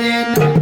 darling.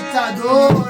ditador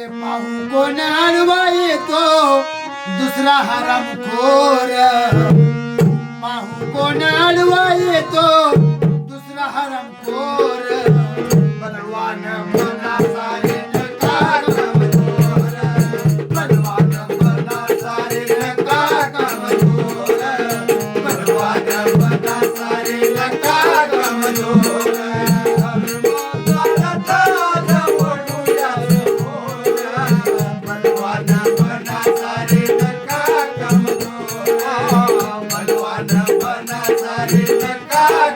अरे पाहू येतो? दुसरा हराम खोर पाहू कोण हलवा येतो?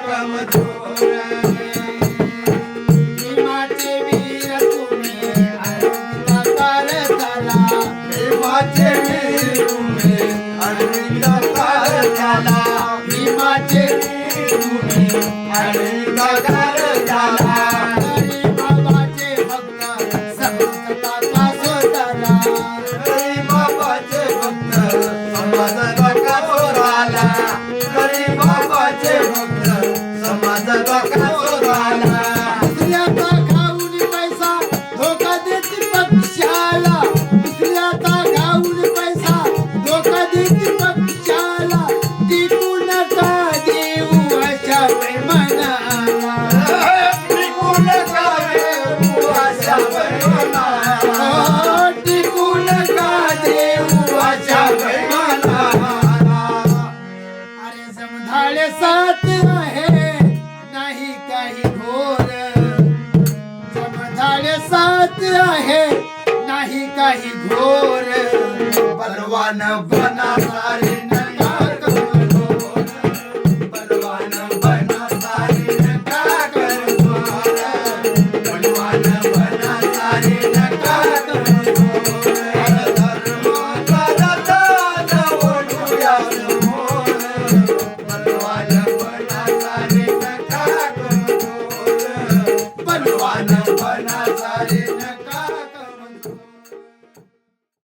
कमजोर जात आहे नाही काही घोर जमधाड्या सात आहे नाही काही घोर. परवान बनासारे